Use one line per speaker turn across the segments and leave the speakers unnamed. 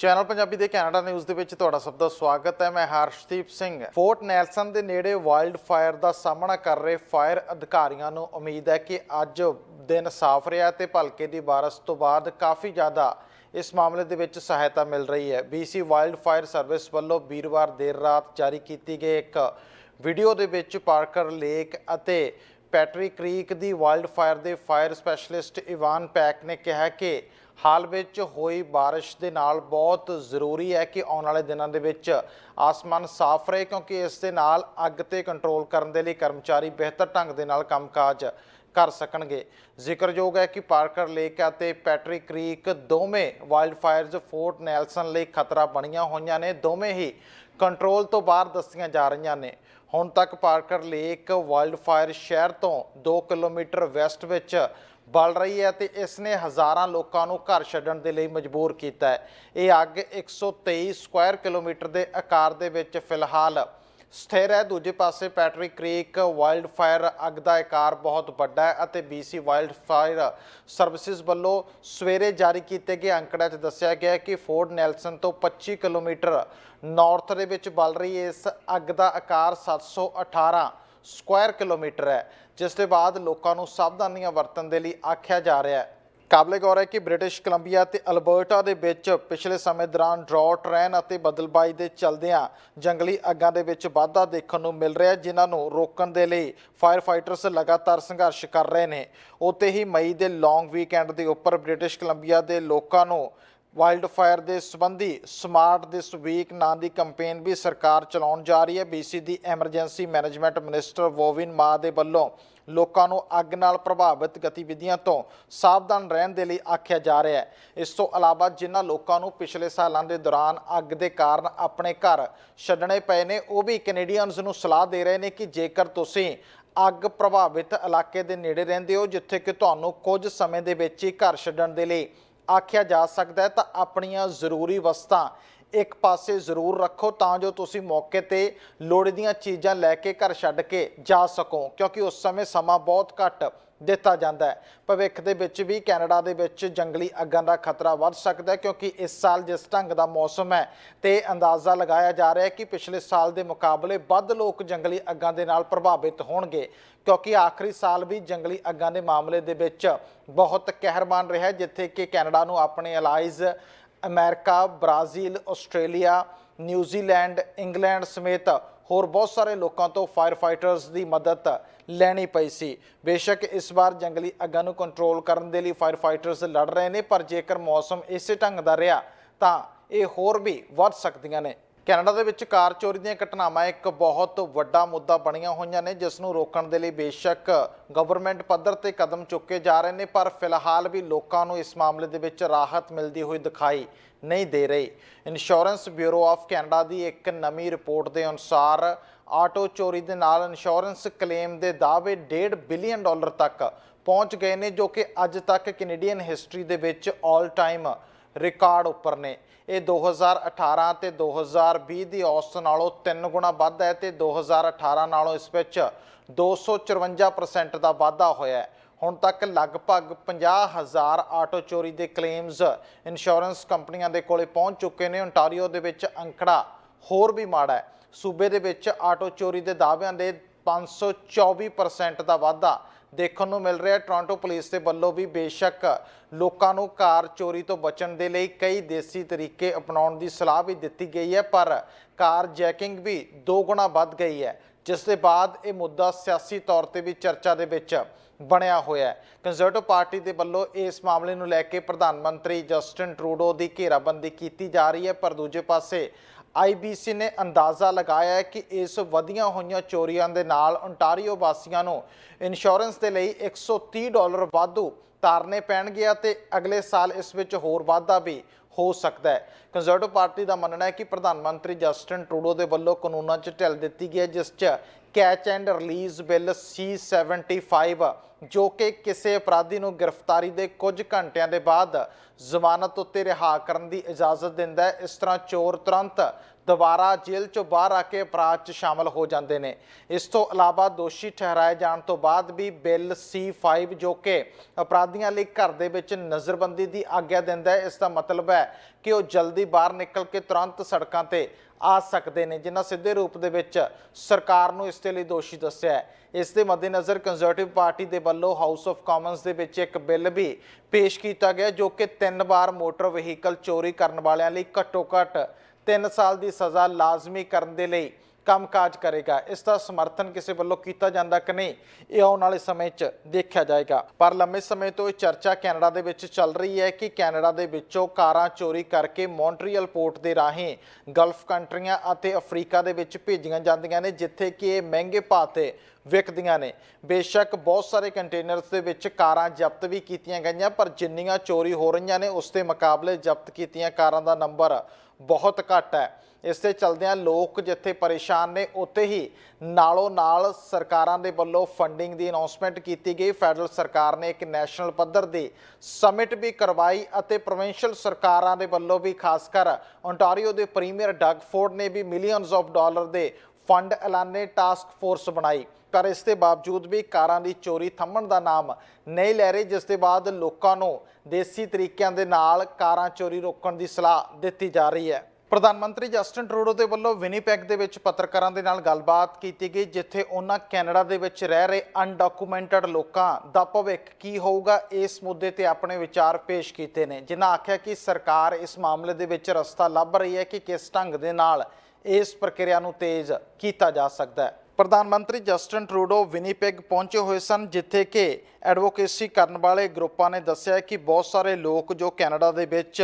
Channel Punjabi ਦੇ Canada news ਦੇ ਵਿੱਚ ਤੁਹਾਡਾ ਸਭ ਦਾ ਸਵਾਗਤ ਹੈ। ਮੈਂ ਹਰਸ਼ਦੀਪ ਸਿੰਘ। ਫੋਰਟ ਨੈਲਸਨ ਦੇ ਨੇੜੇ ਵਾਈਲਡ ਫਾਇਰ ਦਾ ਸਾਹਮਣਾ ਕਰ ਰਹੇ ਫਾਇਰ ਅਧਿਕਾਰੀਆਂ ਨੂੰ ਉਮੀਦ ਹੈ ਕਿ ਅੱਜ ਦਿਨ ਸਾਫ਼ ਰਿਹਾ ਤੇ ਭਲਕੇ ਦੀ ਬਾਰਿਸ਼ ਤੋਂ ਬਾਅਦ ਕਾਫੀ ਜ਼ਿਆਦਾ ਇਸ ਮਾਮਲੇ ਦੇ ਵਿੱਚ ਸਹਾਇਤਾ ਮਿਲ ਰਹੀ ਹੈ। BC ਵਾਈਲਡ ਫਾਇਰ ਸਰਵਿਸ ਵੱਲੋਂ ਵੀਰਵਾਰ ਦੇਰ ਰਾਤ ਜਾਰੀ ਕੀਤੀ ਗਈ ਇੱਕ ਵੀਡੀਓ ਦੇ ਵਿੱਚ ਪਾਰਕਰ ਲੇਕ ਅਤੇ ਪੈਟਰੀ ਕ੍ਰੀਕ ਦੀ ਵਾਈਲਡ ਫਾਇਰ ਦੇ ਫਾਇਰ ਸਪੈਸ਼ਲਿਸਟ ਇਵਾਨ ਪੈਕ ਨੇ ਕਿਹਾ ਕਿ ਹਾਲ ਵਿੱਚ ਹੋਈ ਬਾਰਿਸ਼ ਦੇ ਨਾਲ ਬਹੁਤ ਜ਼ਰੂਰੀ ਹੈ ਕਿ ਆਉਣ ਵਾਲੇ ਦਿਨਾਂ ਦੇ ਵਿੱਚ ਆਸਮਾਨ ਸਾਫ਼ ਰਹੇ, ਕਿਉਂਕਿ ਇਸ ਦੇ ਨਾਲ ਅੱਗ ਤੇ ਕੰਟਰੋਲ ਕਰਨ ਦੇ ਲਈ ਕਰਮਚਾਰੀ ਬਿਹਤਰ ਢੰਗ ਦੇ ਨਾਲ ਕੰਮਕਾਜ ਕਰ ਸਕਣਗੇ। ਜ਼ਿਕਰਯੋਗ ਹੈ ਕਿ ਪਾਰਕਰ ਲੇਕ ਅਤੇ ਪੈਟਰੀ ਕ੍ਰੀਕ ਦੋਵੇਂ ਵਾਈਲਡਫਾਇਰਸ ਫੋਰਟ ਨੈਲਸਨ ਲਈ ਖਤਰਾ ਬਣੀਆਂ ਹੋਈਆਂ ਨੇ। ਦੋਵੇਂ ਹੀ ਕੰਟਰੋਲ ਤੋਂ ਬਾਹਰ ਦੱਸੀਆਂ ਜਾ ਰਹੀਆਂ ਨੇ। ਹੁਣ ਤੱਕ ਪਾਰਕਰ ਲੇਕ ਵਾਈਲਡਫਾਇਰ ਸ਼ਹਿਰ ਤੋਂ 2 ਕਿਲੋਮੀਟਰ ਵੈਸਟ ਵਿੱਚ ਬਲ ਰਹੀ ਹੈ ਤੇ ਇਸ ਨੇ ਹਜ਼ਾਰਾਂ ਲੋਕਾਂ ਨੂੰ ਘਰ ਛੱਡਣ ਦੇ ਲਈ ਮਜਬੂਰ ਕੀਤਾ ਹੈ। ਇਹ ਅੱਗ 123 ਸਕੁਆਇਰ ਕਿਲੋਮੀਟਰ ਦੇ ਆਕਾਰ ਦੇ ਵਿੱਚ ਫਿਲਹਾਲ ਸਥਿਰ ਹੈ। ਦੂਜੇ ਪਾਸੇ ਪੈਟਰੀ ਕ੍ਰੀਕ ਵਾਈਲਡ ਫਾਇਰ ਅੱਗ ਦਾ ਆਕਾਰ ਬਹੁਤ ਵੱਡਾ ਹੈ ਅਤੇ BC ਵਾਈਲਡ ਫਾਇਰ ਸਰਵਿਸਿਜ਼ ਵੱਲੋਂ ਸਵੇਰੇ ਜਾਰੀ ਕੀਤੇ ਗਏ ਅੰਕੜਿਆਂ 'ਚ ਦੱਸਿਆ ਗਿਆ ਹੈ ਕਿ ਫੋਰਡ ਨੈਲਸਨ ਤੋਂ 25 ਕਿਲੋਮੀਟਰ ਨਾਰਥ ਦੇ ਵਿੱਚ ਬਲ ਰਹੀ ਇਸ ਅੱਗ ਦਾ ਆਕਾਰ 718 ਸਕੁਆਇਰ ਕਿਲੋਮੀਟਰ ਹੈ। ਜਿਸ ਦੇ ਬਾਅਦ ਲੋਕਾਂ ਨੂੰ ਸਾਵਧਾਨੀਆਂ ਵਰਤਣ ਦੇ ਲਈ ਆਖਿਆ ਜਾ ਰਿਹਾ ਹੈ। ਕਾਬਲੇ ਗੌਰ ਹੈ ਕਿ ਬ੍ਰਿਟਿਸ਼ ਕੋਲੰਬੀਆ ਤੇ ਅਲਬਰਟਾ ਦੇ ਵਿੱਚ ਪਿਛਲੇ ਸਮੇਂ ਦੌਰਾਨ ਡਰਾਟ ਰਹਿਣ ਅਤੇ ਬਦਲਬਾਈ ਦੇ ਚਲਦਿਆਂ ਜੰਗਲੀ ਅੱਗਾਂ ਦੇ ਵਿੱਚ ਵਾਧਾ ਦੇਖਣ ਨੂੰ ਮਿਲ ਰਿਹਾ ਜਿਨ੍ਹਾਂ ਨੂੰ ਰੋਕਣ ਦੇ ਲਈ ਫਾਇਰ ਫਾਈਟਰਸ ਲਗਾਤਾਰ ਸੰਘਰਸ਼ ਕਰ ਰਹੇ ਨੇ। ਉੱਤੇ ਹੀ ਮਈ ਦੇ ਲੌਂਗ ਵੀਕਐਂਡ ਦੇ ਉੱਪਰ ਬ੍ਰਿਟਿਸ਼ ਕੋਲੰਬੀਆ ਦੇ ਲੋਕਾਂ ਨੂੰ ਵਾਈਲਡ ਫਾਇਰ ਦੇ ਸੰਬੰਧੀ ਸਮਾਰਟ ਦਿਸ ਵੀਕ ਨਾਂ ਦੀ ਕੈਂਪੇਨ ਵੀ ਸਰਕਾਰ ਚਲਾਉਣ ਜਾ ਰਹੀ ਹੈ। BC ਦੀ emergency management minister Bowinn Ma ਦੇ ਵੱਲੋਂ ਲੋਕਾਂ ਨੂੰ ਅੱਗ ਨਾਲ ਪ੍ਰਭਾਵਿਤ ਗਤੀਵਿਧੀਆਂ ਤੋਂ ਸਾਵਧਾਨ ਰਹਿਣ ਦੇ ਲਈ ਆਖਿਆ ਜਾ ਰਿਹਾ ਹੈ। ਇਸ ਤੋਂ ਇਲਾਵਾ ਜਿਨ੍ਹਾਂ ਲੋਕਾਂ ਨੂੰ ਪਿਛਲੇ ਸਾਲਾਂ ਦੇ ਦੌਰਾਨ ਅੱਗ ਦੇ ਕਾਰਨ ਆਪਣੇ ਘਰ ਛੱਡਣੇ ਪਏ ਨੇ, ਉਹ ਵੀ ਕੈਨੇਡੀਅਨਸ ਨੂੰ ਸਲਾਹ ਦੇ ਰਹੇ ਨੇ ਕਿ ਜੇਕਰ ਤੁਸੀਂ ਅੱਗ ਪ੍ਰਭਾਵਿਤ ਇਲਾਕੇ ਦੇ ਨੇੜੇ ਰਹਿੰਦੇ ਹੋ, ਜਿੱਥੇ ਕਿ ਤੁਹਾਨੂੰ ਕੁਝ ਸਮੇਂ ਦੇ ਵਿੱਚ ਹੀ ਘਰ ਛੱਡਣ ਦੇ ਲਈ ਆਖਿਆ ਜਾ ਸਕਦਾ ਹੈ ਤਾਂ ਆਪਣੀਆਂ ਜ਼ਰੂਰੀ ਵਸਤਾਂ ਇੱਕ ਪਾਸੇ ਜ਼ਰੂਰ ਰੱਖੋ ਤਾਂ ਜੋ ਤੁਸੀਂ ਮੌਕੇ ਤੇ ਲੋੜ ਦੀਆਂ ਚੀਜ਼ਾਂ ਲੈ ਕੇ ਘਰ ਛੱਡ ਕੇ ਜਾ ਸਕੋ, ਕਿਉਂਕਿ ਉਸ ਸਮੇਂ ਸਮਾਂ ਬਹੁਤ ਘੱਟ ਦਿੱਤਾ ਜਾਂਦਾ ਹੈ। ਭਵਿੱਖ ਦੇ ਵਿੱਚ ਵੀ ਕੈਨੇਡਾ ਦੇ ਵਿੱਚ ਜੰਗਲੀ ਅੱਗਾਂ ਦਾ ਖਤਰਾ ਵੱਧ ਸਕਦਾ ਹੈ, ਕਿਉਂਕਿ ਇਸ ਸਾਲ ਜਿਸ ਢੰਗ ਦਾ ਮੌਸਮ ਹੈ ਤੇ ਅੰਦਾਜ਼ਾ ਲਗਾਇਆ ਜਾ ਰਿਹਾ ਹੈ ਕਿ ਪਿਛਲੇ ਸਾਲ ਦੇ ਮੁਕਾਬਲੇ ਵੱਧ ਲੋਕ ਜੰਗਲੀ ਅੱਗਾਂ ਦੇ ਨਾਲ ਪ੍ਰਭਾਵਿਤ ਹੋਣਗੇ, ਕਿਉਂਕਿ ਆਖਰੀ ਸਾਲ ਵੀ ਜੰਗਲੀ ਅੱਗਾਂ ਦੇ ਮਾਮਲੇ ਦੇ ਵਿੱਚ ਬਹੁਤ ਕਹਿਰਮਾਨ ਰਿਹਾ ਜਿੱਥੇ ਕਿ ਕੈਨੇਡਾ ਨੂੰ ਆਪਣੇ allies America, Brazil, Australia New Zealand England ਸਮੇਤ ਹੋਰ ਬਹੁਤ ਸਾਰੇ ਲੋਕਾਂ ਤੋਂ ਫਾਇਰ ਫਾਈਟਰਸ ਦੀ ਮਦਦ ਲੈਣੀ ਪਈ ਸੀ। ਬੇਸ਼ੱਕ ਇਸ ਵਾਰ ਜੰਗਲੀ ਅੱਗਾਂ ਨੂੰ ਕੰਟਰੋਲ ਕਰਨ ਦੇ ਲਈ ਫਾਇਰ ਫਾਈਟਰਸ ਲੜ ਰਹੇ ਨੇ, ਪਰ ਜੇਕਰ ਮੌਸਮ ਇਸੇ ਢੰਗ ਦਾ ਰਿਹਾ, ਤਾਂ ਇਹ ਹੋਰ ਵੀ ਵੱਧ ਸਕਦੀਆਂ ਨੇ। ਕੈਨੇਡਾ ਦੇ ਵਿੱਚ ਕਾਰ ਚੋਰੀ ਦੀਆਂ ਘਟਨਾਵਾਂ ਇੱਕ ਬਹੁਤ ਵੱਡਾ ਮੁੱਦਾ ਬਣੀਆਂ ਹੋਈਆਂ ਨੇ, ਜਿਸ ਨੂੰ ਰੋਕਣ ਦੇ ਲਈ ਬੇਸ਼ੱਕ ਗਵਰਨਮੈਂਟ ਪੱਧਰ ਤੇ ਕਦਮ ਚੁੱਕੇ ਜਾ ਰਹੇ ਨੇ, ਪਰ ਫਿਲਹਾਲ ਵੀ ਲੋਕਾਂ ਨੂੰ ਇਸ ਮਾਮਲੇ ਦੇ ਵਿੱਚ ਰਾਹਤ ਮਿਲਦੀ ਹੋਈ ਦਿਖਾਈ ਨਹੀਂ ਦੇ ਰਹੀ। ਇੰਸ਼ੋਰੈਂਸ ਬਿਊਰੋ ਆਫ ਕੈਨੇਡਾ ਦੀ ਇੱਕ ਨਵੀਂ ਰਿਪੋਰਟ ਦੇ ਅਨੁਸਾਰ ਆਟੋ ਚੋਰੀ ਦੇ ਨਾਲ ਇੰਸ਼ੋਰੈਂਸ ਕਲੇਮ ਦੇ ਦਾਅਵੇ 1.5 ਬਿਲੀਅਨ ਡਾਲਰ ਤੱਕ ਪਹੁੰਚ ਗਏ ਨੇ, ਜੋ ਕਿ ਅੱਜ ਤੱਕ ਕੈਨੇਡੀਅਨ ਹਿਸਟਰੀ ਦੇ ਵਿੱਚ 올 ਟਾਈਮ ਰਿਕਾਰਡ ਉੱਪਰ ਨੇ। ਇਹ 2018 ਤੇ 2020 ਦੀ ਔਸਤ ਨਾਲੋਂ 3 ਗੁਣਾ ਵੱਧ ਹੈ ਤੇ 2018 ਨਾਲੋਂ ਇਸ ਵਿੱਚ 254% ਦਾ ਵਾਧਾ ਹੋਇਆ ਹੈ। ਹੁਣ ਤੱਕ ਲਗਭਗ 50000 ਆਟੋ ਚੋਰੀ ਦੇ ਕਲੇਮਸ ਇੰਸ਼ੋਰੈਂਸ ਕੰਪਨੀਆਂ ਦੇ ਕੋਲੇ ਪਹੁੰਚ ਚੁੱਕੇ ਨੇ। ਓਨਟਾਰੀਓ ਦੇ ਵਿੱਚ ਅੰਕੜਾ ਹੋਰ ਵੀ ਮਾੜਾ ਹੈ। ਸੂਬੇ ਦੇ ਵਿੱਚ ਆਟੋ ਚੋਰੀ ਦੇ ਦਾਅਵਿਆਂ ਦੇ 524% ਦਾ ਵਾਧਾ ਦੇਖਣ ਨੂੰ ਮਿਲ ਰਿਹਾ ਹੈ। ਟੋਰਾਂਟੋ ਪੁਲਿਸ ਦੇ ਵੱਲੋਂ ਵੀ ਬੇਸ਼ੱਕ ਲੋਕਾਂ ਨੂੰ ਕਾਰ ਚੋਰੀ ਤੋਂ ਬਚਣ ਦੇ ਲਈ ਕਈ ਦੇਸੀ ਤਰੀਕੇ ਅਪਣਾਉਣ ਦੀ ਸਲਾਹ ਵੀ ਦਿੱਤੀ ਗਈ ਹੈ, ਪਰ ਕਾਰ ਜੈਕਿੰਗ ਵੀ ਦੋ ਗੁਣਾ ਵੱਧ ਗਈ ਹੈ, ਜਿਸ ਦੇ ਬਾਅਦ ਇਹ ਮੁੱਦਾ ਸਿਆਸੀ ਤੌਰ ਤੇ ਵੀ ਚਰਚਾ ਦੇ ਵਿੱਚ ਬਣਿਆ ਹੋਇਆ ਹੈ। ਕੰਜ਼ਰਵੇਟਿਵ ਪਾਰਟੀ ਦੇ ਵੱਲੋਂ ਇਸ ਮਾਮਲੇ ਨੂੰ ਲੈ ਕੇ ਪ੍ਰਧਾਨ ਮੰਤਰੀ ਜਸਟਿਨ ਟਰੂਡੋ ਦੀ ਘੇਰਾਬੰਦੀ ਕੀਤੀ ਜਾ ਰਹੀ ਹੈ, ਪਰ ਦੂਜੇ ਪਾਸੇ ਆਈਬੀਸੀ ਨੇ ਅੰਦਾਜ਼ਾ ਲਗਾਇਆ ਹੈ ਕਿ ਇਸ ਵਧੀਆਂ ਹੋਈਆਂ ਚੋਰੀਆਂ ਦੇ ਨਾਲ ਓਨਟਾਰੀਓ ਵਾਸੀਆਂ ਨੂੰ ਇੰਸ਼ੋਰੈਂਸ ਦੇ ਲਈ 130 ਡਾਲਰ ਵਾਧੂ ਤਾਰਨੇ ਪੈਣਗੇ ਅਤੇ ਅਗਲੇ ਸਾਲ ਇਸ ਵਿੱਚ ਹੋਰ ਵਾਧਾ ਵੀ ਹੋ ਸਕਦਾ ਹੈ। ਕੰਜ਼ਰਵੇਟਿਵ ਪਾਰਟੀ ਦਾ ਮੰਨਣਾ ਹੈ ਕਿ ਪ੍ਰਧਾਨ ਮੰਤਰੀ ਜਸਟਿਨ ਟਰੂਡੋ ਦੇ ਵੱਲੋਂ ਕਾਨੂੰਨਾਂ 'ਚ ਢਿੱਲ ਦਿੱਤੀ ਗਈ ਹੈ, ਜਿਸ 'ਚ catch and release bill C75 ਜੋ ਕਿ ਕਿਸੇ ਅਪਰਾਧੀ ਨੂੰ ਗ੍ਰਿਫਤਾਰੀ ਦੇ ਕੁਝ ਘੰਟਿਆਂ ਦੇ ਬਾਅਦ ਜ਼ਮਾਨਤ ਉੱਤੇ ਰਿਹਾ ਕਰਨ ਦੀ ਇਜਾਜ਼ਤ ਦਿੰਦਾ ਹੈ। ਇਸ ਤਰ੍ਹਾਂ ਚੋਰ ਤੁਰੰਤ ਦੁਬਾਰਾ ਜੇਲ੍ਹ ਚੋਂ ਬਾਹਰ ਆ ਕੇ ਅਪਰਾਧ 'ਚ ਸ਼ਾਮਲ ਹੋ ਜਾਂਦੇ ਨੇ। ਇਸ ਤੋਂ ਇਲਾਵਾ ਦੋਸ਼ੀ ਠਹਿਰਾਏ ਜਾਣ ਤੋਂ ਬਾਅਦ ਵੀ ਬਿੱਲ C5 ਜੋ ਕਿ ਅਪਰਾਧੀਆਂ ਲਈ ਘਰ ਦੇ ਵਿੱਚ ਨਜ਼ਰਬੰਦੀ ਦੀ ਆਗਿਆ ਦਿੰਦਾ ਹੈ। ਇਸ ਦਾ ਮਤਲਬ ਹੈ ਕਿ ਉਹ ਜਲਦੀ ਬਾਹਰ ਨਿਕਲ ਕੇ ਤੁਰੰਤ ਸੜਕਾਂ ਤੇ ਆ ਸਕਦੇ ਨੇ ਜਿਨ੍ਹਾਂ ਸਿੱਧੇ ਰੂਪ ਦੇ ਵਿੱਚ ਸਰਕਾਰ ਨੂੰ ਇਸ ਦੇ ਲਈ ਦੋਸ਼ੀ ਦੱਸਿਆ ਹੈ। ਇਸ ਦੇ ਮੱਦੇਨਜ਼ਰ ਕੰਜ਼ਰਵੇਟਿਵ ਪਾਰਟੀ ਦੇ ਵੱਲੋਂ ਹਾਊਸ ਆਫ ਕਾਮਨਸ ਦੇ ਵਿੱਚ ਇੱਕ ਬਿੱਲ ਵੀ ਪੇਸ਼ ਕੀਤਾ ਗਿਆ ਜੋ ਕਿ ਤਿੰਨ ਵਾਰ ਮੋਟਰ ਵਹੀਕਲ ਚੋਰੀ ਕਰਨ ਵਾਲਿਆਂ ਲਈ ਘੱਟੋ ਘੱਟ 3 ਸਾਲ ਦੀ ਸਜ਼ਾ ਲਾਜ਼ਮੀ ਕਰਨ ਦੇ ਲਈ ਕੰਮਕਾਜ ਕਰੇਗਾ। ਇਸ ਦਾ ਸਮਰਥਨ ਕਿਸੇ ਵੱਲੋਂ ਕੀਤਾ ਜਾਂਦਾ ਕਿ ਨਹੀਂ, ਇਹ ਆਉਣ ਵਾਲੇ ਸਮੇਂ 'ਚ ਦੇਖਿਆ ਜਾਏਗਾ। ਪਰ ਲੰਮੇ ਸਮੇਂ ਤੋਂ ਇਹ ਚਰਚਾ ਕੈਨੇਡਾ ਦੇ ਵਿੱਚ ਚੱਲ ਰਹੀ ਹੈ ਕਿ ਕੈਨੇਡਾ ਦੇ ਵਿੱਚੋਂ ਕਾਰਾਂ ਚੋਰੀ ਕਰਕੇ ਮੌਂਟਰੀਅਲ ਪੋਰਟ ਦੇ ਰਾਹੀਂ ਗਲਫ ਕੰਟਰੀਆਂ ਅਤੇ ਅਫਰੀਕਾ ਦੇ ਵਿੱਚ ਭੇਜੀਆਂ ਜਾਂਦੀਆਂ ਨੇ, ਜਿੱਥੇ ਕਿ ਇਹ ਮਹਿੰਗੇ ਭਾਅ ਤੇ ਵਿਕਦੀਆਂ ਨੇ। ਬੇਸ਼ੱਕ ਬਹੁਤ ਸਾਰੇ ਕੰਟੇਨਰਸ ਦੇ ਵਿੱਚ ਕਾਰਾਂ ਜ਼ਬਤ ਵੀ ਕੀਤੀਆਂ ਗਈਆਂ, ਪਰ ਜਿੰਨੀਆਂ ਚੋਰੀ ਹੋ ਰਹੀਆਂ ਨੇ, ਉਸ ਦੇ ਮੁਕਾਬਲੇ ਜ਼ਬਤ ਕੀਤੀਆਂ ਕਾਰਾਂ ਦਾ ਨੰਬਰ ਬਹੁਤ ਘੱਟ ਹੈ। ਇਸ ਤੇ ਚਲਦਿਆਂ ਲੋਕ ਜਿੱਥੇ ਪਰੇਸ਼ਾਨ ਨੇ, ਉੱਥੇ ਹੀ ਨਾਲੋਂ ਨਾਲ ਸਰਕਾਰਾਂ ਦੇ ਵੱਲੋਂ ਫੰਡਿੰਗ ਦੀ ਅਨਾਉਂਸਮੈਂਟ ਕੀਤੀ ਗਈ। ਫੈਡਰਲ ਸਰਕਾਰ ਨੇ ਇੱਕ ਨੈਸ਼ਨਲ ਪੱਧਰ ਦੀ ਸਮਿਟ ਵੀ ਕਰਵਾਈ ਅਤੇ ਪ੍ਰੋਵਿੰਸ਼ੀਅਲ ਸਰਕਾਰਾਂ ਦੇ ਵੱਲੋਂ ਵੀ, ਖਾਸ ਕਰ ਓਨਟਾਰੀਓ ਦੇ ਪ੍ਰੀਮੀਅਰ ਡਗ ਫੋਰਡ ਨੇ ਵੀ ਮਿਲੀਅਨਸ ਆਫ ਡਾਲਰ ਦੇ ਫੰਡ ਐਲਾਨੇ ਟਾਸਕ ਫੋਰਸ ਬਣਾਈ। ਪਰ ਇਸ ਦੇ ਬਾਵਜੂਦ ਵੀ ਕਾਰਾਂ ਦੀ ਚੋਰੀ ਥੰਮਣ ਦਾ ਨਾਮ ਨਹੀਂ ਲੈ ਰਹੀ, ਜਿਸ ਦੇ ਬਾਅਦ ਲੋਕਾਂ ਨੂੰ ਦੇਸੀ ਤਰੀਕਿਆਂ ਦੇ ਨਾਲ ਕਾਰਾਂ ਚੋਰੀ ਰੋਕਣ ਦੀ ਸਲਾਹ ਦਿੱਤੀ ਜਾ ਰਹੀ ਹੈ। ਪ੍ਰਧਾਨ ਮੰਤਰੀ ਜਸਟਨ ਟਰੂਡੋ ਦੇ ਵੱਲੋਂ ਵਿਨੀਪੈਗ ਦੇ ਵਿੱਚ ਪੱਤਰਕਾਰਾਂ ਦੇ ਨਾਲ ਗੱਲਬਾਤ ਕੀਤੀ ਗਈ, ਜਿੱਥੇ ਉਹਨਾਂ ਕੈਨੇਡਾ ਦੇ ਵਿੱਚ ਰਹਿ ਰਹੇ ਅਨਡਾਕੂਮੈਂਟਡ ਲੋਕਾਂ ਦਾ ਭਵਿੱਖ ਕੀ ਹੋਊਗਾ, ਇਸ ਮੁੱਦੇ ਤੇ ਆਪਣੇ ਵਿਚਾਰ ਪੇਸ਼ ਕੀਤੇ ਨੇ। ਜਿਨ੍ਹਾਂ ਆਖਿਆ ਕਿ ਸਰਕਾਰ ਇਸ ਮਾਮਲੇ ਦੇ ਵਿੱਚ ਰਸਤਾ ਲੱਭ ਰਹੀ ਹੈ ਕਿ ਕਿਸ ਢੰਗ ਦੇ ਨਾਲ ਇਸ ਪ੍ਰਕਿਰਿਆ ਨੂੰ ਤੇਜ਼ ਕੀਤਾ ਜਾ ਸਕਦਾ ਹੈ। ਪ੍ਰਧਾਨ ਮੰਤਰੀ ਜਸਟਨ ਟਰੂਡੋ ਵਿਨੀਪੈਗ ਪਹੁੰਚੇ ਹੋਏ ਸਨ, ਜਿੱਥੇ ਕਿ ਐਡਵੋਕੇਸੀ ਕਰਨ ਵਾਲੇ ਗਰੁੱਪਾਂ ਨੇ ਦੱਸਿਆ ਕਿ ਬਹੁਤ ਸਾਰੇ ਲੋਕ ਜੋ ਕੈਨੇਡਾ ਦੇ ਵਿੱਚ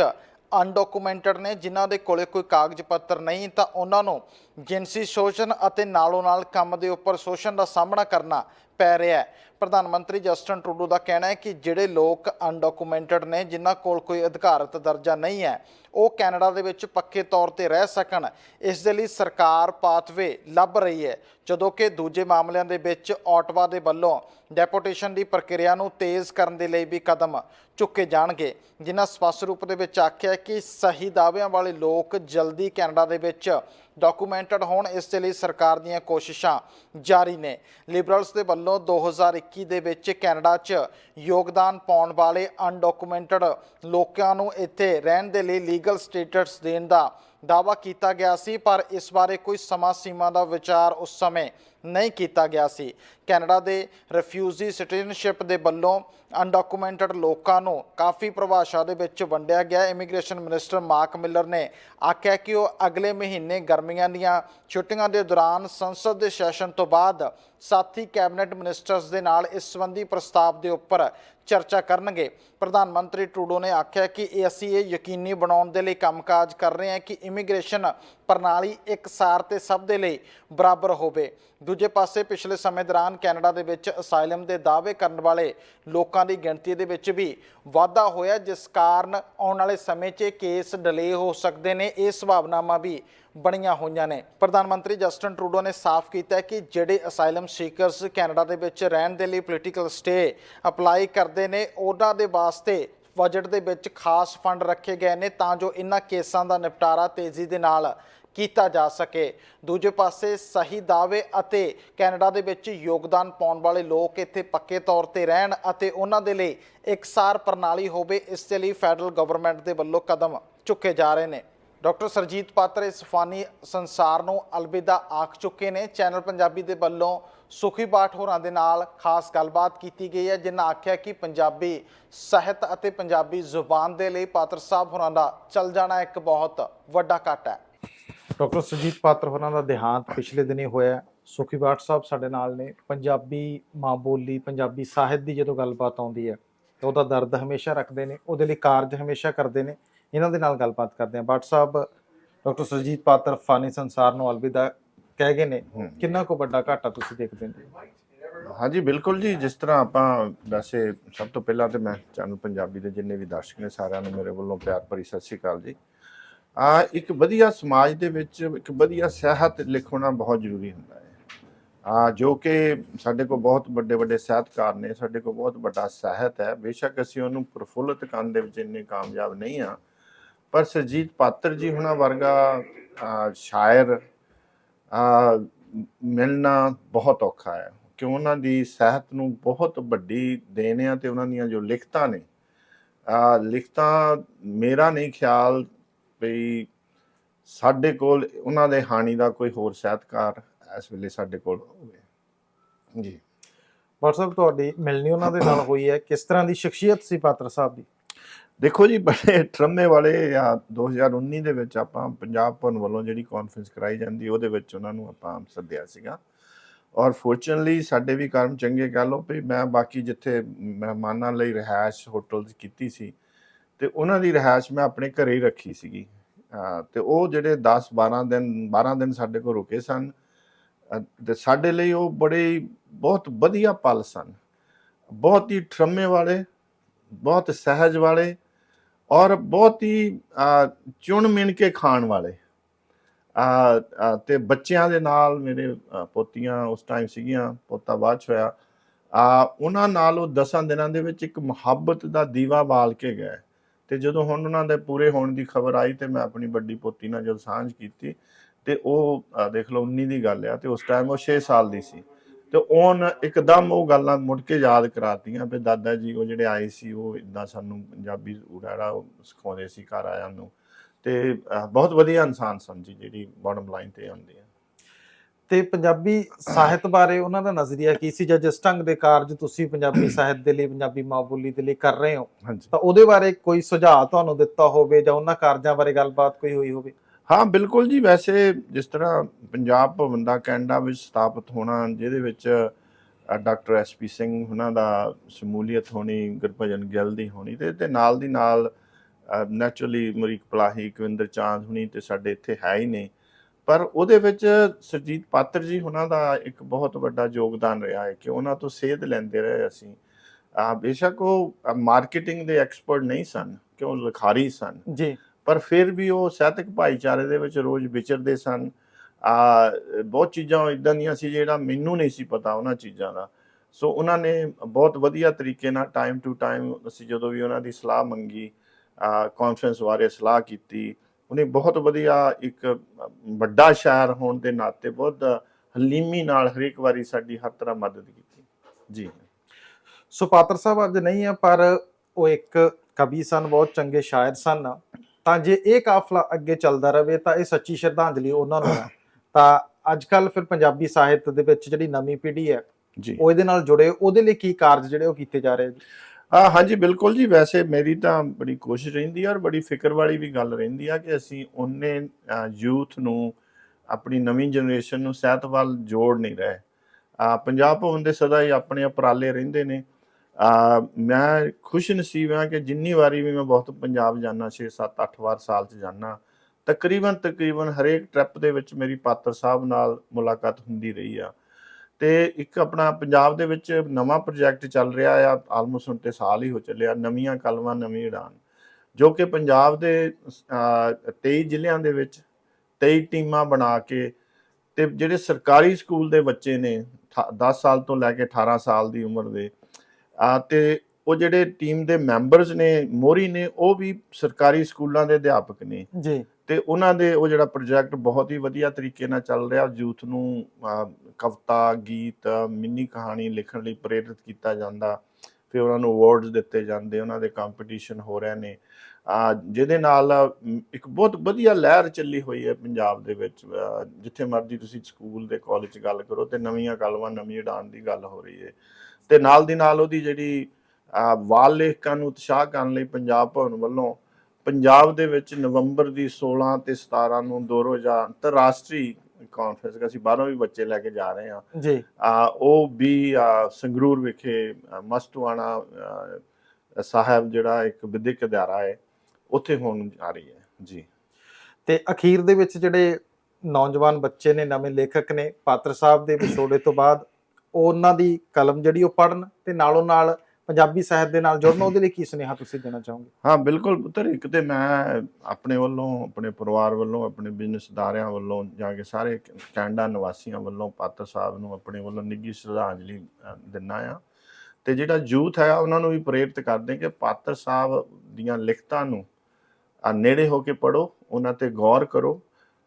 ਅਨਡਾਕੂਮੈਂਟਡ ਨੇ, ਜਿਨ੍ਹਾਂ ਦੇ ਕੋਲੇ ਕੋਈ ਕਾਗਜ਼ ਪੱਤਰ ਨਹੀਂ, ਤਾਂ ਉਹਨਾਂ ਨੂੰ ਜਿਨਸੀ ਸ਼ੋਸ਼ਣ ਅਤੇ ਨਾਲੋਂ ਨਾਲ ਕੰਮ ਦੇ ਉੱਪਰ ਸ਼ੋਸ਼ਣ ਦਾ ਸਾਹਮਣਾ ਕਰਨਾ ਪੈ ਰਿਹਾ ਹੈ। ਪ੍ਰਧਾਨ ਮੰਤਰੀ ਜਸਟਨ ਟਰੂਡੋ ਦਾ ਕਹਿਣਾ ਹੈ ਕਿ ਜਿਹੜੇ ਲੋਕ ਅਨਡਾਕੂਮੈਂਟਡ ਨੇ, ਜਿਨ੍ਹਾਂ ਕੋਲ ਕੋਈ ਅਧਿਕਾਰਤ ਦਰਜਾ ਨਹੀਂ ਹੈ, ਉਹ ਕੈਨੇਡਾ ਦੇ ਵਿੱਚ ਪੱਕੇ ਤੌਰ ਤੇ ਰਹਿ ਸਕਣ। ਇਸ ਦੇ ਲਈ ਸਰਕਾਰ ਪਾਥਵੇ ਲੱਭ ਰਹੀ ਹੈ। ਜਦੋਂ ਕਿ ਦੂਜੇ ਮਾਮਲਿਆਂ ਦੇ ਵਿੱਚ ਆਟਵਾ ਦੇ ਵੱਲੋਂ ਡੈਪੋਟੇਸ਼ਨ ਦੀ ਪ੍ਰਕਿਰਿਆ ਨੂੰ ਤੇਜ਼ ਕਰਨ ਦੇ ਲਈ ਵੀ ਕਦਮ ਚੁੱਕੇ ਜਾਣਗੇ। ਜਿਨ੍ਹਾਂ ਸਪਸ਼ਟ ਰੂਪ ਦੇ ਵਿੱਚ ਆਖਿਆ ਕਿ ਸਹੀ ਦਾਅਵਿਆਂ ਵਾਲੇ ਲੋਕ ਜਲਦੀ ਕੈਨੇਡਾ ਦੇ ਵਿੱਚ ਡਾਕੂਮੈਂਟਡ ਹੋਣ, ਇਸ ਦੇ ਲਈ ਸਰਕਾਰ ਦੀਆਂ ਕੋਸ਼ਿਸ਼ਾਂ ਜਾਰੀ ਨੇ। ਲਿਬਰਲਸ ਦੇ ਵੱਲੋਂ 2021 ਦੇ ਵਿੱਚ ਕੈਨੇਡਾ 'ਚ ਯੋਗਦਾਨ ਪਾਉਣ ਵਾਲੇ ਅਨਡਾਕੂਮੈਂਟਡ ਲੋਕਾਂ ਨੂੰ ਇੱਥੇ ਰਹਿਣ ਦੇ ਲਈ ਲੀਗਲ ਸਟੇਟਸ ਦੇਣ ਦਾ ਦਾਅਵਾ ਕੀਤਾ ਗਿਆ ਸੀ, ਪਰ ਇਸ ਬਾਰੇ ਕੋਈ ਸਮਾਂ ਸੀਮਾ ਦਾ ਵਿਚਾਰ ਉਸ ਸਮੇਂ ਨਹੀਂ ਕੀਤਾ ਗਿਆ ਸੀ। ਕੈਨੇਡਾ ਦੇ ਰਿਫਿਊਜੀ ਸਿਟੀਜ਼ਨਸ਼ਿਪ ਦੇ ਵੱਲੋਂ ਅਨਡਾਕੂਮੈਂਟਡ ਲੋਕਾਂ ਨੂੰ ਕਾਫੀ ਪਰਿਭਾਸ਼ਾ ਦੇ ਵਿੱਚ ਵੰਡਿਆ ਗਿਆ। ਇਮੀਗ੍ਰੇਸ਼ਨ ਮਿਨਿਸਟਰ ਮਾਰਕ ਮਿਲਰ ਨੇ ਆਖਿਆ ਕਿ ਉਹ ਅਗਲੇ ਮਹੀਨੇ ਗਰਮੀਆਂ ਦੀਆਂ ਛੁੱਟੀਆਂ ਦੇ ਦੌਰਾਨ ਸੰਸਦ ਦੇ ਸੈਸ਼ਨ ਤੋਂ ਬਾਅਦ ਸਾਥੀ ਕੈਬਨਿਟ ਮਿਨਿਸਟਰਸ ਦੇ ਨਾਲ ਇਸ ਸੰਬੰਧੀ ਪ੍ਰਸਤਾਵ ਦੇ ਉੱਪਰ ਚਰਚਾ ਕਰਨਗੇ। ਪ੍ਰਧਾਨ ਮੰਤਰੀ ਟਰੂਡੋ ਨੇ ਆਖਿਆ ਕਿ ਇਹ ਅਸੀਂ ਇਹ ਯਕੀਨੀ ਬਣਾਉਣ ਦੇ ਲਈ ਕੰਮਕਾਜ ਕਰ ਰਹੇ ਹਾਂ ਕਿ ਇਮੀਗ੍ਰੇਸ਼ਨ ਪ੍ਰਣਾਲੀ ਇੱਕਸਾਰ ਤੇ ਸਭ ਦੇ ਲਈ ਬਰਾਬਰ ਹੋਵੇ। ਦੂਜੇ ਪਾਸੇ ਪਿਛਲੇ ਸਮੇਂ ਦੌਰਾਨ ਕੈਨੇਡਾ ਦੇ ਵਿੱਚ ਅਸਾਈਲਮ ਦੇ ਦਾਅਵੇ ਕਰਨ ਵਾਲੇ ਲੋਕਾਂ ਦੀ ਗਿਣਤੀ ਦੇ ਵਿੱਚ ਵੀ ਵਾਧਾ ਹੋਇਆ, ਜਿਸ ਕਾਰਨ ਆਉਣ ਵਾਲੇ ਸਮੇਂ 'ਚ ਕੇਸ ਡਿਲੇ ਹੋ ਸਕਦੇ ਨੇ, ਇਹ ਸੰਭਾਵਨਾਵਾਂ ਵੀ ਬਣੀਆਂ ਹੋਈਆਂ ਨੇ। ਪ੍ਰਧਾਨ ਮੰਤਰੀ ਜਸਟਨ ਟਰੂਡੋ ਨੇ ਸਾਫ਼ ਕੀਤਾ ਕਿ ਜਿਹੜੇ ਅਸਾਈਲਮ ਸੀਕਰਸ ਕੈਨੇਡਾ ਦੇ ਵਿੱਚ ਰਹਿਣ ਦੇ ਲਈ ਪੋਲੀਟੀਕਲ ਸਟੇ ਅਪਲਾਈ ਕਰਦੇ ਨੇ, ਉਹਨਾਂ ਦੇ ਵਾਸਤੇ ਬਜਟ ਦੇ ਵਿੱਚ ਖਾਸ ਫੰਡ ਰੱਖੇ ਗਏ ਨੇ ਤਾਂ ਜੋ ਇਹਨਾਂ ਕੇਸਾਂ ਦਾ ਨਿਪਟਾਰਾ ਤੇਜ਼ੀ ਦੇ ਨਾਲ ਕੀਤਾ ਜਾ ਸਕੇ। ਦੂਜੇ ਪਾਸੇ ਸਹੀ ਦਾਅਵੇ ਅਤੇ ਕੈਨੇਡਾ ਦੇ ਵਿੱਚ ਯੋਗਦਾਨ ਪਾਉਣ ਵਾਲੇ ਲੋਕ ਇੱਥੇ ਪੱਕੇ ਤੌਰ ਤੇ ਰਹਿਣ ਅਤੇ ਉਹਨਾਂ ਦੇ ਲਈ ਇਕਸਾਰ ਪ੍ਰਣਾਲੀ ਹੋਵੇ, ਇਸ ਦੇ ਲਈ ਫੈਡਰਲ ਗਵਰਨਮੈਂਟ ਦੇ ਵੱਲੋਂ ਕਦਮ ਚੁੱਕੇ ਜਾ ਰਹੇ ਨੇ। ਡਾਕਟਰ ਸਰਜੀਤ ਪਾਤਰ ਇਸ ਫਾਨੀ ਸੰਸਾਰ ਨੂੰ ਅਲਵਿਦਾ ਆਖ ਚੁੱਕੇ ਨੇ। ਚੈਨਲ ਪੰਜਾਬੀ ਦੇ ਵੱਲੋਂ ਸੁਖੀ ਬਾਠ ਹੋਰਾਂ ਦੇ ਨਾਲ ਖਾਸ ਗੱਲਬਾਤ ਕੀਤੀ ਗਈ ਹੈ, ਜਿਨ੍ਹਾਂ ਆਖਿਆ ਕਿ ਪੰਜਾਬੀ ਸਾਹਿਤ ਅਤੇ ਪੰਜਾਬੀ ਜ਼ੁਬਾਨ ਦੇ ਲਈ ਪਾਤਰ ਸਾਹਿਬ ਹੋਰਾਂ ਦਾ ਚੱਲ ਜਾਣਾ ਇੱਕ ਬਹੁਤ ਵੱਡਾ ਘਾਟਾ ਹੈ। ਡਾਕਟਰ ਸੁਜੀਤ ਪਾਤਰ ਹੋਰਾਂ ਦਾ ਦੇਹਾਂਤ ਪਿਛਲੇ ਦਿਨੀ ਹੋਇਆ ਸੁਖੀ ਬਾਠ ਸਾਹਿਬ ਸਾਡੇ ਨਾਲ ਨੇ। ਪੰਜਾਬੀ ਮਾਂ ਬੋਲੀ, ਪੰਜਾਬੀ ਸਾਹਿਤ ਦੀ ਜਦੋਂ ਗੱਲਬਾਤ ਆਉਂਦੀ ਹੈ, ਤਾਂ ਉਹਦਾ ਦਰਦ ਹਮੇਸ਼ਾ ਰੱਖਦੇ ਨੇ, ਉਹਦੇ ਲਈ ਕਾਰਜ ਹਮੇਸ਼ਾ ਕਰਦੇ ਨੇ। ਇਹਨਾਂ ਦੇ ਨਾਲ ਗੱਲਬਾਤ ਕਰਦੇ ਹਾਂ। ਬਾਠ ਸਾਹਿਬ, ਡਾਕਟਰ ਸੁਰਜੀਤ ਪਾਤਰ, ਫਾਨੀ ਸੰਸਾਰ ਨੂੰ ਅਲਵਿਦਾ ਕਹਿ ਗਏ ਨੇ। ਕਿੰਨਾ ਕੋ ਵੱਡਾ ਘਾਟਾ ਤੁਸੀਂ ਦੇਖਦੇ ਨੇ?
ਹਾਂਜੀ ਬਿਲਕੁਲ ਜੀ ਜਿਸ ਤਰ੍ਹਾਂ ਆਪਾਂ ਵੈਸੇ ਸਭ ਤੋਂ ਪਹਿਲਾਂ ਤੇ ਮੈਂ ਚੈਨਲ ਪੰਜਾਬੀ ਦੇ ਜਿੰਨੇ ਵੀ ਦਰਸ਼ਕ ਨੇ ਸਾਰਿਆਂ ਨੂੰ ਮੇਰੇ ਵੱਲੋਂ ਪਿਆਰ ਭਰੀ ਸਤਿ ਸ਼੍ਰੀ ਅਕਾਲ ਜੀ। ਆ ਇੱਕ ਵਧੀਆ ਸਮਾਜ ਦੇ ਵਿੱਚ ਇੱਕ ਵਧੀਆ ਸਿਹਤ ਲਿਖਣਾ ਬਹੁਤ ਜ਼ਰੂਰੀ ਹੁੰਦਾ ਹੈ। ਆ ਜੋ ਕਿ ਸਾਡੇ ਕੋਲ ਬਹੁਤ ਵੱਡੇ ਵੱਡੇ ਸਾਹਿਤਕਾਰ ਨੇ ਸਾਡੇ ਕੋਲ ਬਹੁਤ ਵੱਡਾ ਸਾਹਿਤ ਹੈ। ਬੇਸ਼ੱਕ ਅਸੀਂ ਉਹਨੂੰ ਪ੍ਰਫੁੱਲਤ ਕਰਨ ਦੇ ਵਿੱਚ ਇੰਨੇ ਕਾਮਯਾਬ ਨਹੀਂ ਆ ਪਰ ਸਰਜੀਤ ਪਾਤਰ ਜੀ ਹੁਣਾਂ ਵਰਗਾ ਸ਼ਾਇਰ ਮਿਲਣਾ ਬਹੁਤ ਔਖਾ ਹੈ। ਕਿਉਂ ਉਹਨਾਂ ਦੀ ਸਿਹਤ ਨੂੰ ਬਹੁਤ ਵੱਡੀ ਦੇਣ ਆ ਤੇ ਉਹਨਾਂ ਦੀਆਂ ਜੋ ਲਿਖਤਾਂ ਨੇ ਲਿਖਤਾਂ ਮੇਰਾ ਨਹੀਂ ਖਿਆਲ ਵੀ ਸਾਡੇ ਕੋਲ ਉਹਨਾਂ ਦੇ ਹਾਣੀ ਦਾ ਕੋਈ ਹੋਰ ਸਾਹਿਤਕਾਰ ਇਸ ਵੇਲੇ ਸਾਡੇ ਕੋਲ ਹੋਵੇ। ਜੀ।
WhatsApp ਤੁਹਾਡੀ ਮਿਲਣੀ ਉਹਨਾਂ ਦੇ ਨਾਲ ਹੋਈ ਹੈ। ਕਿਸ ਤਰ੍ਹਾਂ ਦੀ ਸ਼ਖਸੀਅਤ ਸੀ ਪਾਤਰ ਸਾਹਿਬ ਦੀ?
ਦੇਖੋ ਜੀ, ਬੜੇ ਟਰਮੇ ਵਾਲੇ ਆ 2019 ਦੇ ਵਿੱਚ ਆਪਾਂ ਪੰਜਾਬ ਭਵਨ ਵੱਲੋਂ ਜਿਹੜੀ ਕਾਨਫਰੰਸ ਕਰਾਈ ਜਾਂਦੀ, ਉਹਦੇ ਵਿੱਚ ਉਹਨਾਂ ਨੂੰ ਆਪਾਂ ਸੱਦਿਆ ਸੀਗਾ। ਔਰ ਫੋਰਚੂਨਲੀ ਸਾਡੇ ਵੀ ਕਰਮ ਚੰਗੇ ਕਹ ਲਓ, ਵੀ ਮੈਂ ਬਾਕੀ ਜਿੱਥੇ ਮਹਿਮਾਨਾਂ ਲਈ ਰਿਹਾਇਸ਼ ਹੋਟਲਸ ਕੀਤੀ ਸੀ, ਤੇ ਉਹਨਾਂ ਦੀ ਰਿਹਾਇਸ਼ ਮੈਂ ਆਪਣੇ ਘਰੇ ਹੀ ਰੱਖੀ ਸੀਗੀ। ਅਹ ਤੇ ਉਹ ਜਿਹੜੇ 10 12 ਦਿਨ 12 ਦਿਨ ਸਾਡੇ ਕੋਲ ਰੁਕੇ ਸਨ, ਅਹ ਤੇ ਸਾਡੇ ਲਈ ਉਹ ਬੜੇ ਬਹੁਤ ਵਧੀਆ ਪਲ ਸਨ। ਬਹੁਤ ਹੀ ਠਰਮੇ ਵਾਲੇ ਬਹੁਤ ਸਹਿਜ ਵਾਲੇ ਔਰ ਬਹੁਤ ਹੀ ਚੁਣ ਮਿਣ ਕੇ ਖਾਣ ਵਾਲੇ। ਆ ਤੇ ਬੱਚਿਆਂ ਦੇ ਨਾਲ ਮੇਰੇ ਪੋਤੀਆਂ ਉਸ ਟਾਈਮ ਸੀਗੀਆਂ, ਪੋਤਾ ਬਾਅਦ ਚ ਹੋਇਆ। ਆ ਉਹਨਾਂ ਨਾਲ ਉਹ ਦਸਾਂ ਦਿਨਾਂ ਦੇ ਵਿੱਚ ਇੱਕ ਮੁਹੱਬਤ ਦਾ ਦੀਵਾ ਬਾਲ ਕੇ ਗਏ। ਤੇ ਜਦੋਂ ਹੁਣ ਉਹਨਾਂ ਦੇ ਪੂਰੇ ਹੋਣ ਦੀ ਖਬਰ ਆਈ ਤੇ ਮੈਂ ਆਪਣੀ ਵੱਡੀ ਪੋਤੀ ਨਾਲ ਜਦੋਂ ਸਾਂਝ ਕੀਤੀ ਤੇ ਉਹ ਦੇਖ ਲਓ 19 ਦੀ ਗੱਲ ਆ ਤੇ ਉਸ ਟਾਈਮ ਉਹ 6 ਸਾਲ ਦੀ ਸੀ। ਤੇ ਉਹਨ ਇੱਕਦਮ ਉਹ ਗੱਲਾਂ ਮੁੜ ਕੇ ਯਾਦ ਕਰਾਤੀਆਂ ਵੀ ਦਾਦਾ ਜੀ ਉਹ ਜਿਹੜੇ ਆਏ ਸੀ ਉਹ ਇਦਾਂ ਸਾਨੂੰ ਪੰਜਾਬੀ ਉੜਾੜਾ ਉਹ ਸਿਖਾਉਂਦੇ ਸੀ ਘਰ ਆਇਆਂ ਨੂੰ। ਤੇ ਬਹੁਤ ਵਧੀਆ ਇਨਸਾਨ ਸਨ ਜੀ ਜਿਹੜੀ ਬਾਟਮ ਲਾਈਨ ਤੇ ਆਉਂਦੀ ਹੈ।
ਤੇ ਪੰਜਾਬੀ ਸਾਹਿਤ ਬਾਰੇ ਉਹਨਾਂ ਦਾ ਨਜ਼ਰੀਆ ਕੀ ਸੀ? ਜਾਂ ਜਿਸ ਢੰਗ ਦੇ ਕਾਰਜ ਤੁਸੀਂ ਪੰਜਾਬੀ ਸਾਹਿਤ ਦੇ ਲਈ ਪੰਜਾਬੀ ਮਾਂ ਬੋਲੀ ਦੇ ਲਈ ਕਰ ਰਹੇ ਹੋ? ਤਾਂ ਉਹਦੇ ਬਾਰੇ ਕੋਈ ਸੁਝਾਅ ਤੁਹਾਨੂੰ ਦਿੱਤਾ ਹੋਵੇ ਜਾਂ ਉਹਨਾਂ ਕਾਰਜਾਂ ਬਾਰੇ ਗੱਲਬਾਤ ਕੋਈ ਹੋਈ ਹੋਵੇ?
ਹਾਂ, ਬਿਲਕੁਲ ਜੀ। ਵੈਸੇ ਜਿਸ ਤਰ੍ਹਾਂ ਪੰਜਾਬ ਭਵਨ ਦਾ ਕੈਨੇਡਾ ਵਿੱਚ ਸਥਾਪਿਤ ਹੋਣਾ, ਜਿਹਦੇ ਵਿੱਚ ਡਾਕਟਰ ਡਾਕਟਰ ਐਸਪੀ ਸਿੰਘ ਉਹਨਾਂ ਦਾ ਸ਼ਮੂਲੀਅਤ ਹੋਣੀ, ਗੁਰਭਜਨ ਗਿੱਲ ਦੀ ਹੋਣੀ ਤੇ ਤੇ ਨਾਲ ਦੀ ਨਾਲ ਨੈਚੁਰਲੀ ਮਰੀਕ ਪਲਾਹੀ ਕਵਿੰਦਰ ਚਾਂਦ ਹੁਣੀ ਤੇ ਸਾਡੇ ਇੱਥੇ ਹੈ ਹੀ ਨੇ। ਪਰ ਉਹਦੇ ਵਿੱਚ ਸਰਜੀਤ ਪਾਤਰ ਜੀ ਉਹਨਾਂ ਦਾ ਇੱਕ ਬਹੁਤ ਵੱਡਾ ਯੋਗਦਾਨ ਰਿਹਾ ਹੈ ਕਿ ਉਹਨਾਂ ਤੋਂ ਸੇਧ ਲੈਂਦੇ ਰਹੇ ਅਸੀਂ। ਆ ਬੇਸ਼ੱਕ ਉਹ ਮਾਰਕੀਟਿੰਗ ਦੇ ਐਕਸਪਰਟ ਨਹੀਂ ਸਨ, ਕਿਉਂ? ਲਿਖਾਰੀ ਸਨ।
ਜੀ।
ਪਰ ਫਿਰ ਵੀ ਉਹ ਸਾਹਿਤਕ ਭਾਈਚਾਰੇ ਦੇ ਵਿੱਚ ਰੋਜ਼ ਵਿਚਰਦੇ ਸਨ। ਆ, ਬਹੁਤ ਚੀਜ਼ਾਂ ਇਦਾਂ ਦੀਆਂ ਸੀ ਜਿਹੜਾ ਮੈਨੂੰ ਨਹੀਂ ਸੀ ਪਤਾ ਉਹਨਾਂ ਚੀਜ਼ਾਂ ਦਾ। ਸੋ ਉਹਨਾਂ ਨੇ ਬਹੁਤ ਵਧੀਆ ਤਰੀਕੇ ਨਾਲ ਟਾਈਮ ਟੂ ਟਾਈਮ ਅਸੀਂ ਜਦੋਂ ਵੀ ਉਹਨਾਂ ਦੀ ਸਲਾਹ ਮੰਗੀ, ਆ ਕਾਨਫਰੰਸ ਬਾਰੇ ਸਲਾਹ ਕੀਤੀ, ਉਹਨੇ ਬਹੁਤ ਵਧੀਆ ਇੱਕ ਵੱਡਾ ਸ਼ਾਇਰ ਹੋਣ ਦੇ ਨਾਤੇ ਬਹੁਤ ਹਲੀਮੀ ਨਾਲ ਹਰੇਕ ਵਾਰੀ ਸਾਡੀ ਹਰ ਤਰ੍ਹਾਂ ਮਦਦ ਕੀਤੀ। ਜੀ।
ਸੋ ਪਾਤਰ ਸਾਹਿਬ ਅੱਜ ਨਹੀਂ ਆ, ਪਰ ਉਹ ਇੱਕ ਕਵੀ ਸਨ, ਬਹੁਤ ਚੰਗੇ ਸ਼ਾਇਰ ਸਨ। ਤਾਂ ਜੇ ਇਹ ਕਾਫਲਾ ਅੱਗੇ ਚੱਲਦਾ ਰਵੇ ਤਾਂ ਇਹ ਸੱਚੀ ਸ਼ਰਧਾਂਜਲੀ ਉਹਨਾਂ ਨੂੰ ਹੈ ਤਾਂ ਅੱਜ ਕੱਲ ਫਿਰ ਪੰਜਾਬੀ ਸਾਹਿਤ ਦੇ ਵਿੱਚ ਜਿਹੜੀ ਨਵੀਂ ਪੀੜ੍ਹੀ ਹੈ
ਜੀ।
ਉਹ ਇਹਦੇ ਨਾਲ ਜੁੜੇ ਉਹਦੇ ਲਈ ਕੀ ਕਾਰਜ ਜਿਹੜੇ ਉਹ ਕੀਤੇ ਜਾ ਰਹੇ ਜੀ?
ਆ ਹਾਂਜੀ ਬਿਲਕੁਲ ਜੀ। ਵੈਸੇ ਮੇਰੀ ਤਾਂ ਬੜੀ ਕੋਸ਼ਿਸ਼ ਰਹਿੰਦੀ ਹੈ ਔਰ ਬੜੀ ਫਿਕਰ ਵਾਲੀ ਵੀ ਗੱਲ ਰਹਿੰਦੀ ਆ ਕਿ ਅਸੀਂ ਉਹਨੇ ਯੂਥ ਨੂੰ ਆਪਣੀ ਨਵੀਂ ਜਨਰੇਸ਼ਨ ਨੂੰ ਸਿਹਤ ਵੱਲ ਜੋੜ ਨਹੀਂ ਰਹੇ। ਆ ਪੰਜਾਬ ਭਵਨ ਦੇ ਸਦਾ ਹੀ ਆਪਣੇ ਉਪਰਾਲੇ ਰਹਿੰਦੇ ਨੇ। ਆ ਮੈਂ ਖੁਸ਼ ਨਸੀਬ ਹਾਂ ਕਿ ਜਿੰਨੀ ਵਾਰੀ ਵੀ ਮੈਂ ਬਹੁਤ ਪੰਜਾਬ ਜਾਣਾ 6 7 8 ਵਾਰ ਸਾਲ ਚ ਜਾਣਾ ਤਕਰੀਬਨ ਤਕਰੀਬਨ ਹਰੇਕ ਟ੍ਰਿਪ ਦੇ ਵਿੱਚ ਮੇਰੀ ਪਾਤਰ ਸਾਹਿਬ ਨਾਲ ਮੁਲਾਕਾਤ ਹੁੰਦੀ ਰਹੀ ਆ। ਤੇ ਇੱਕ ਆਪਣਾ ਪੰਜਾਬ ਦੇ ਵਿੱਚ ਨਵਾਂ ਪ੍ਰੋਜੈਕਟ ਚੱਲ ਰਿਹਾ ਆ ਆਲਮੋਸਟ ਹੁਣ ਤੇ ਸਾਲ ਹੀ ਹੋ ਚੱਲਿਆ ਨਵੀਆਂ ਕਲਮਾਂ ਨਵੀਂ ਉਡਾਨ ਜੋ ਕਿ ਪੰਜਾਬ ਦੇ ਅਹ, 23 ਜ਼ਿਲ੍ਹਿਆਂ ਦੇ ਵਿੱਚ 23 ਟੀਮਾਂ ਬਣਾ ਕੇ ਤੇ ਜਿਹੜੇ ਸਰਕਾਰੀ ਸਕੂਲ ਦੇ ਬੱਚੇ ਨੇ 10 ਸਾਲ ਤੋਂ ਲੈ ਕੇ 18 ਸਾਲ ਦੀ ਉਮਰ ਦੇ ਆ ਤੇ ਉਹ ਜਿਹੜੇ ਟੀਮ ਦੇ ਮੈਂਬਰਸ ਨੇ ਮੋਰੀ ਨੇ ਉਹ ਵੀ ਸਰਕਾਰੀ ਸਕੂਲਾਂ ਦੇ ਅਧਿਆਪਕ ਨੇ।
ਜੀ।
ਤੇ ਉਹਨਾਂ ਦੇ ਉਹ ਜਿਹੜਾ ਪ੍ਰੋਜੈਕਟ ਬਹੁਤ ਹੀ ਵਧੀਆ ਤਰੀਕੇ ਨਾਲ ਚੱਲ ਰਿਹਾ ਯੂਥ ਨੂੰ ਕਵਿਤਾ ਗੀਤ ਮਿੰਨੀ ਕਹਾਣੀ ਲਿਖਣ ਲਈ ਪ੍ਰੇਰਿਤ ਕੀਤਾ ਜਾਂਦਾ। ਫਿਰ ਉਹਨਾਂ ਨੂੰ ਅਵਾਰਡਸ ਦਿੱਤੇ ਜਾਂਦੇ ਉਹਨਾਂ ਦੇ ਕੰਪੀਟੀਸ਼ਨ ਹੋ ਰਹੇ ਨੇ। ਆ ਜਿਹਦੇ ਨਾਲ ਇੱਕ ਬਹੁਤ ਵਧੀਆ ਲਹਿਰ ਚੱਲੀ ਹੋਈ ਹੈ ਪੰਜਾਬ ਦੇ ਵਿੱਚ। ਜਿੱਥੇ ਮਰਜ਼ੀ ਤੁਸੀਂ ਸਕੂਲ ਦੇ ਕਾਲਜ ਗੱਲ ਕਰੋ ਤੇ ਨਵੀਆਂ ਕਲਮਾਂ ਨਵੀਂ ਉਡਾਨ ਦੀ ਗੱਲ ਹੋ ਰਹੀ ਹੈ। ਤੇ ਨਾਲ ਦੀ ਨਾਲ ਉਹਦੀ ਜਿਹੜੀ ਵਾਲ ਲੇਖਕਾਂ ਨੂੰ ਉਤਸ਼ਾਹ ਕਰਨ ਲਈ ਪੰਜਾਬ ਭਵਨ ਵੱਲੋਂ ਪੰਜਾਬ ਦੇ ਵਿੱਚ ਨਵੰਬਰ ਦੀ 16 ਤੇ 17 ਨੂੰ ਦੋ ਰੋਜ਼ਾ ਅੰਤਰਰਾਸ਼ਟਰੀ ਕਾਨਫਰੰਸ ਅਸੀਂ ਬਾਹਰੋਂ ਵੀ ਬੱਚੇ ਲੈ ਕੇ ਜਾ ਰਹੇ ਹਾਂ।
ਜੀ।
ਆ ਉਹ ਵੀ ਸੰਗਰੂਰ ਵਿਖੇ ਮਸਤਵਾਣਾ ਸਾਹਿਬ ਜਿਹੜਾ ਇੱਕ ਵਿਦਿਅਕ ਅਦਾਰਾ ਹੈ ਉੱਥੇ ਹੋਣ ਜਾ ਰਹੀ ਹੈ। ਜੀ।
ਤੇ ਅਖੀਰ ਦੇ ਵਿੱਚ ਜਿਹੜੇ ਨੌਜਵਾਨ ਬੱਚੇ ਨੇ ਨਵੇਂ ਲੇਖਕ ਨੇ ਪਾਤਰ ਸਾਹਿਬ ਦੇ ਵਿਛੋੜੇ ਤੋਂ ਬਾਅਦ ਉਹਨਾਂ ਦੀ ਕਲਮ ਜਿਹੜੀ ਉਹ ਪੜਨ ਤੇ ਨਾਲੋਂ ਨਾਲ ਪੰਜਾਬੀ ਸਾਹਿਤ ਦੇ ਨਾਲ ਜੁੜਨ ਉਹਦੇ ਲਈ ਕੀ ਸੁਨੇਹਾ ਤੁਸੀਂ ਦੇਣਾ ਚਾਹੋਗੇ?
ਹਾਂ ਬਿਲਕੁਲ ਪੁੱਤਰ ਇੱਕ ਤੇ ਮੈਂ ਆਪਣੇ ਵੱਲੋਂ ਆਪਣੇ ਪਰਿਵਾਰ ਵੱਲੋਂ ਆਪਣੇ ਬਿਜ਼ਨਸ ਅਦਾਰਿਆਂ ਵੱਲੋਂ ਜਾ ਕੇ ਸਾਰੇ ਕੈਨੇਡਾ ਨਿਵਾਸੀਆਂ ਵੱਲੋਂ ਪਾਤਰ ਸਾਹਿਬ ਨੂੰ ਆਪਣੇ ਵੱਲੋਂ ਨਿੱਘੀ ਸ਼ਰਧਾਂਜਲੀ ਅ, ਦਿੰਦਾ ਆ ਤੇ ਜਿਹੜਾ ਯੂਥ ਹੈ ਉਹਨਾਂ ਨੂੰ ਵੀ ਪ੍ਰੇਰਿਤ ਕਰਦੇ ਕਿ ਪਾਤਰ ਸਾਹਿਬ ਦੀਆਂ ਲਿਖਤਾਂ ਨੂੰ ਨੇੜੇ ਹੋ ਕੇ ਪੜੋ ਉਹਨਾਂ ਤੇ ਗੌਰ ਕਰੋ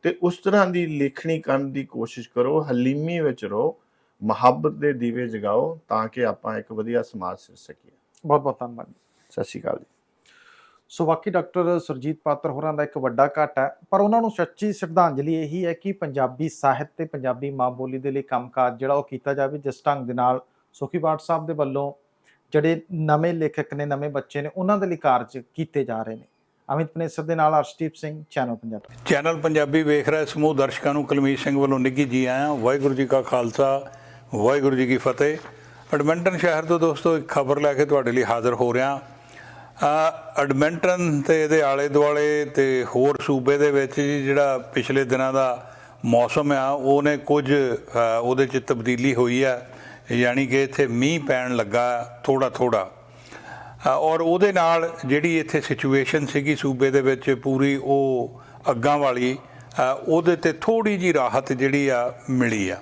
ਤੇ ਉਸ ਤਰ੍ਹਾਂ ਦੀ ਲੇਖਣੀ ਕਰਨ ਦੀ ਕੋਸ਼ਿਸ਼ ਕਰੋ ਹਲੀਮੀ ਵਿੱਚ ਰਹੋ। ਮੁਹੱਬਤ ਦੇ ਦੀਵੇ ਜਗਾਓ ਤਾਂ ਕਿ ਆਪਾਂ ਇੱਕ ਵਧੀਆ ਸਮਾਜ ਸਿਰ ਸਕੀਏ।
ਬਹੁਤ ਬਹੁਤ ਧੰਨਵਾਦ
ਸਤਿ ਸ਼੍ਰੀ ਅਕਾਲ ਜੀ।
ਸੋ ਬਾਕੀ ਡਾਕਟਰ ਸੁਰਜੀਤ ਪਾਤਰ ਹੋਰਾਂ ਦਾ ਇੱਕ ਵੱਡਾ ਘਾਟ ਹੈ ਪਰ ਉਹਨਾਂ ਨੂੰ ਸੱਚੀ ਸ਼ਰਧਾਂਜਲੀ ਇਹੀ ਹੈ ਕਿ ਪੰਜਾਬੀ ਸਾਹਿਤ ਤੇ ਪੰਜਾਬੀ ਮਾਂ ਬੋਲੀ ਦੇ ਲਈ ਕੰਮਕਾਜ ਜਿਹੜਾ ਉਹ ਕੀਤਾ ਜਾਵੇ ਜਿਸ ਢੰਗ ਦੇ ਨਾਲ ਸੁਖੀ ਬਾਟ ਸਾਹਿਬ ਦੇ ਵੱਲੋਂ ਜਿਹੜੇ ਨਵੇਂ ਲੇਖਕ ਨੇ ਨਵੇਂ ਬੱਚੇ ਨੇ ਉਹਨਾਂ ਦੇ ਲਈ ਕਾਰਜ ਕੀਤੇ ਜਾ ਰਹੇ ਨੇ। ਅਮਿਤ ਪਨੇਸਰ ਦੇ ਨਾਲ ਅਰਸ਼ਦੀਪ ਸਿੰਘ ਚੈਨਲ ਪੰਜਾਬੀ।
ਚੈਨਲ ਪੰਜਾਬੀ ਵੇਖ ਰਹੇ ਸਮੂਹ ਦਰਸ਼ਕਾਂ ਨੂੰ ਕੁਲਮੀਤ ਸਿੰਘ ਵੱਲੋਂ ਨਿੱਘੀ ਜੀ ਆਇਆਂ ਵਾਹਿਗੁਰੂ ਜੀ ਕਾ ਖਾਲਸਾ ਵਾਹਿਗੁਰੂ ਜੀ ਕੀ ਫਤਿਹ। ਐਡਮਿੰਟਨ ਸ਼ਹਿਰ ਤੋਂ ਦੋਸਤੋ, ਇੱਕ ਖਬਰ ਲੈ ਕੇ ਤੁਹਾਡੇ ਲਈ ਹਾਜ਼ਰ ਹੋ ਰਿਹਾ। ਐਡਮਿੰਟਨ ਤੇ ਇਹਦੇ ਆਲੇ ਦੁਆਲੇ ਤੇ ਹੋਰ ਸੂਬੇ ਦੇ ਵਿੱਚ ਜਿਹੜਾ ਪਿਛਲੇ ਦਿਨਾਂ ਦਾ ਮੌਸਮ ਆ, ਉਹਨੇ ਕੁਝ ਉਹਦੇ ਚ ਤਬਦੀਲੀ ਹੋਈ ਆ। ਯਾਨੀ ਕਿ ਇੱਥੇ ਮੀਂਹ ਪੈਣ ਲੱਗਾ ਥੋੜਾ ਥੋੜਾ ਔਰ ਉਹਦੇ ਨਾਲ ਜਿਹੜੀ ਇੱਥੇ ਸਿਚੁਏਸ਼ਨ ਸੀਗੀ ਸੂਬੇ ਦੇ ਵਿੱਚ ਪੂਰੀ, ਉਹ ਅੱਗਾਂ ਵਾਲੀ ਉਹਦੇ ਤੇ ਥੋੜੀ ਜੀ ਰਾਹਤ ਜਿਹੜੀ ਆ ਮਿਲੀ ਆ।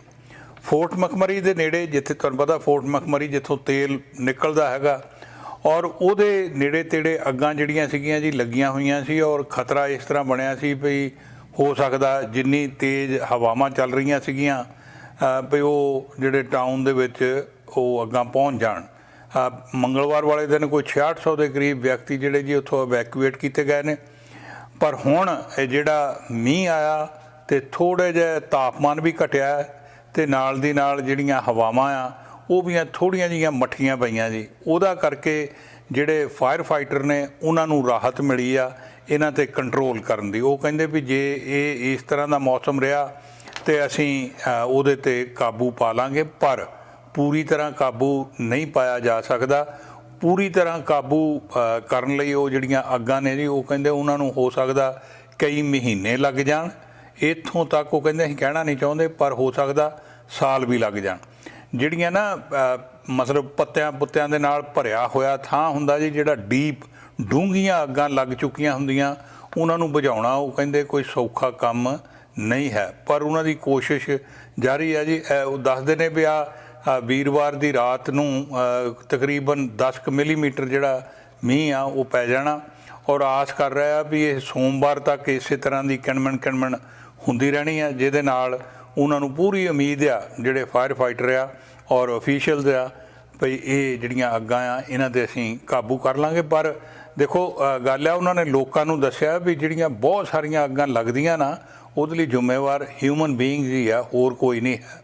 ਫੋਰਟ ਮਖਮਰੀ ਦੇ ਨੇੜੇ, ਜਿੱਥੇ ਤੁਹਾਨੂੰ ਪਤਾ ਫੋਰਟ ਮਖਮਰੀ ਜਿੱਥੋਂ ਤੇਲ ਨਿਕਲਦਾ ਹੈਗਾ, ਔਰ ਉਹਦੇ ਨੇੜੇ ਤੇੜੇ ਅੱਗਾਂ ਜਿਹੜੀਆਂ ਸੀਗੀਆਂ ਜੀ, ਲੱਗੀਆਂ ਹੋਈਆਂ ਸੀ, ਔਰ ਖਤਰਾ ਇਸ ਤਰ੍ਹਾਂ ਬਣਿਆ ਸੀ ਵੀ ਹੋ ਸਕਦਾ ਜਿੰਨੀ ਤੇਜ਼ ਹਵਾਵਾਂ ਚੱਲ ਰਹੀਆਂ ਸੀਗੀਆਂ ਵੀ ਉਹ ਜਿਹੜੇ ਟਾਊਨ ਦੇ ਵਿੱਚ ਉਹ ਅੱਗਾਂ ਪਹੁੰਚ ਜਾਣ। ਮੰਗਲਵਾਰ ਵਾਲੇ ਦਿਨ ਕੋਈ 6600 ਦੇ ਕਰੀਬ ਵਿਅਕਤੀ ਜਿਹੜੇ ਜੀ ਉੱਥੋਂ ਇਵੈਕੂਏਟ ਕੀਤੇ ਗਏ ਨੇ। ਪਰ ਹੁਣ ਇਹ ਜਿਹੜਾ ਮੀਂਹ ਆਇਆ ਤੇ ਥੋੜੇ ਜਿਹਾ ਤਾਪਮਾਨ ਵੀ ਘਟਿਆ ਤੇ ਨਾਲ ਦੀ ਨਾਲ ਜਿਹੜੀਆਂ ਹਵਾਵਾਂ ਆ, ਉਹ ਵੀ ਥੋੜੀਆਂ ਜਿਹੀਆਂ ਮੱਠੀਆਂ ਪਈਆਂ ਜੀ। ਉਹਦਾ ਕਰਕੇ ਜਿਹੜੇ ਫਾਇਰ ਫਾਈਟਰ ਨੇ, ਉਹਨਾਂ ਨੂੰ ਰਾਹਤ ਮਿਲੀ ਆ, ਇਹਨਾਂ ਤੇ ਕੰਟਰੋਲ ਕਰਨ ਦੀ। ਉਹ ਕਹਿੰਦੇ ਵੀ ਜੇ ਇਹ ਇਸ ਤਰ੍ਹਾਂ ਦਾ ਮੌਸਮ ਰਿਹਾ ਤੇ ਅਸੀਂ ਉਹਦੇ ਤੇ ਕਾਬੂ ਪਾ ਲਾਂਗੇ, ਪਰ ਪੂਰੀ ਤਰ੍ਹਾਂ ਕਾਬੂ ਨਹੀਂ ਪਾਇਆ ਜਾ ਸਕਦਾ। ਪੂਰੀ ਤਰ੍ਹਾਂ ਕਾਬੂ ਕਰਨ ਲਈ ਉਹ ਜਿਹੜੀਆਂ ਅੱਗਾਂ ਨੇ ਜੀ, ਉਹ ਕਹਿੰਦੇ ਉਹਨਾਂ ਨੂੰ ਹੋ ਸਕਦਾ ਕਈ ਮਹੀਨੇ ਲੱਗ ਜਾਣ। ਇੱਥੋਂ ਤੱਕ ਉਹ ਕਹਿੰਦੇ ਅਸੀਂ ਕਹਿਣਾ ਨਹੀਂ ਚਾਹੁੰਦੇ, ਪਰ ਹੋ ਸਕਦਾ ਸਾਲ ਵੀ ਲੱਗ ਜਾਣ। ਜਿਹੜੀਆਂ ਨਾ ਮਤਲਬ ਪੱਤਿਆਂ ਪੁੱਤਿਆਂ ਦੇ ਨਾਲ ਭਰਿਆ ਹੋਇਆ ਥਾਂ ਹੁੰਦਾ ਜੀ, ਜਿਹੜਾ ਡੀਪ ਡੂੰਘੀਆਂ ਅੱਗਾਂ ਲੱਗ ਚੁੱਕੀਆਂ ਹੁੰਦੀਆਂ, ਉਹਨਾਂ ਨੂੰ ਬੁਝਾਉਣਾ, ਉਹ ਕਹਿੰਦੇ ਕੋਈ ਸੌਖਾ ਕੰਮ ਨਹੀਂ ਹੈ। ਪਰ ਉਹਨਾਂ ਦੀ ਕੋਸ਼ਿਸ਼ ਜਾਰੀ ਹੈ ਜੀ। ਉਹ ਦੱਸਦੇ ਨੇ ਵੀ ਆ ਵੀਰਵਾਰ ਦੀ ਰਾਤ ਨੂੰ ਤਕਰੀਬਨ 10 ਕੁ ਮਿਲੀਮੀਟਰ ਜਿਹੜਾ ਮੀਂਹ ਆ, ਉਹ ਪੈ ਜਾਣਾ। ਔਰ ਆਸ ਕਰ ਰਿਹਾ ਵੀ ਇਹ ਸੋਮਵਾਰ ਤੱਕ ਇਸੇ ਤਰ੍ਹਾਂ ਦੀ ਕਿਣਮਣ ਕਿਣਮਣ ਹੁੰਦੀ ਰਹਿਣੀ ਹੈ ਜਿਹਦੇ ਨਾਲ ਉਹਨਾਂ ਨੂੰ ਪੂਰੀ ਉਮੀਦ ਆ, ਜਿਹੜੇ ਫਾਇਰ ਫਾਈਟਰ ਆ ਔਰ ਅਫੀਸ਼ੀਅਲਸ ਆ, ਭਈ ਇਹ ਜਿਹੜੀਆਂ ਅੱਗਾਂ ਆ, ਇਹਨਾਂ ਤੇ ਅਸੀਂ ਕਾਬੂ ਕਰ ਲਾਂਗੇ। ਪਰ ਦੇਖੋ ਗੱਲ ਆ, ਉਹਨਾਂ ਨੇ ਲੋਕਾਂ ਨੂੰ ਦੱਸਿਆ ਵੀ ਜਿਹੜੀਆਂ ਬਹੁਤ ਸਾਰੀਆਂ ਅੱਗਾਂ ਲੱਗਦੀਆਂ ਨਾ, ਉਹਦੇ ਲਈ ਜ਼ਿੰਮੇਵਾਰ ਹਿਊਮਨ ਬੀਇੰਗਸ ਹੀ ਆ, ਹੋਰ ਕੋਈ ਨਹੀਂ ਹੈ।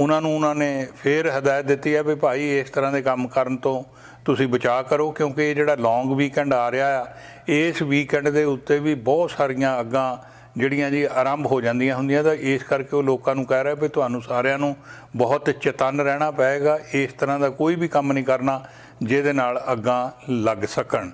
ਉਹਨਾਂ ਨੂੰ ਉਹਨਾਂ ਨੇ ਫੇਰ ਹਦਾਇਤ ਦਿੱਤੀ ਹੈ ਵੀ ਭਾਈ ਇਸ ਤਰ੍ਹਾਂ ਦੇ ਕੰਮ ਕਰਨ ਤੋਂ ਤੁਸੀਂ ਬਚਾਅ ਕਰੋ, ਕਿਉਂਕਿ ਇਹ ਜਿਹੜਾ ਲੌਂਗ ਵੀਕਐਂਡ ਆ ਰਿਹਾ ਆ, ਇਸ ਵੀਕਐਂਡ ਦੇ ਉੱਤੇ ਵੀ ਬਹੁਤ ਸਾਰੀਆਂ ਅੱਗਾਂ ਜਿਹੜੀਆਂ ਜੀ ਆਰੰਭ ਹੋ ਜਾਂਦੀਆਂ ਹੁੰਦੀਆਂ ਤਾਂ ਇਸ ਕਰਕੇ ਉਹ ਲੋਕਾਂ ਨੂੰ ਕਹਿ ਰਿਹਾ ਵੀ ਤੁਹਾਨੂੰ ਸਾਰਿਆਂ ਨੂੰ ਬਹੁਤ ਚੇਤੰਨ ਰਹਿਣਾ ਪਏਗਾ, ਇਸ ਤਰ੍ਹਾਂ ਦਾ ਕੋਈ ਵੀ ਕੰਮ ਨਹੀਂ ਕਰਨਾ ਜਿਹਦੇ ਨਾਲ ਅੱਗਾਂ ਲੱਗ ਸਕਣ।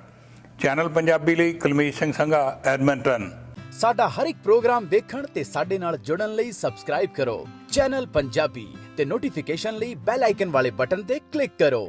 ਚੈਨਲ ਪੰਜਾਬੀ ਲਈ ਕੁਲਮੀਤ ਸਿੰਘ ਸੰਘਾ, ਐਡਮਿੰਟਨ।
ਸਾਡਾ ਹਰ ਇੱਕ ਪ੍ਰੋਗਰਾਮ ਦੇਖਣ ਤੇ ਸਾਡੇ ਨਾਲ ਜੁੜਨ ਲਈ ਸਬਸਕ੍ਰਾਈਬ ਕਰੋ। ਚੈਨਲ ਪੰਜਾਬੀ ਤੇ ਨੋਟੀਫਿਕੇਸ਼ਨ ਲਈ ਬੈਲ ਆਈਕਨ ਵਾਲੇ ਬਟਨ ਤੇ ਕਲਿੱਕ ਕਰੋ।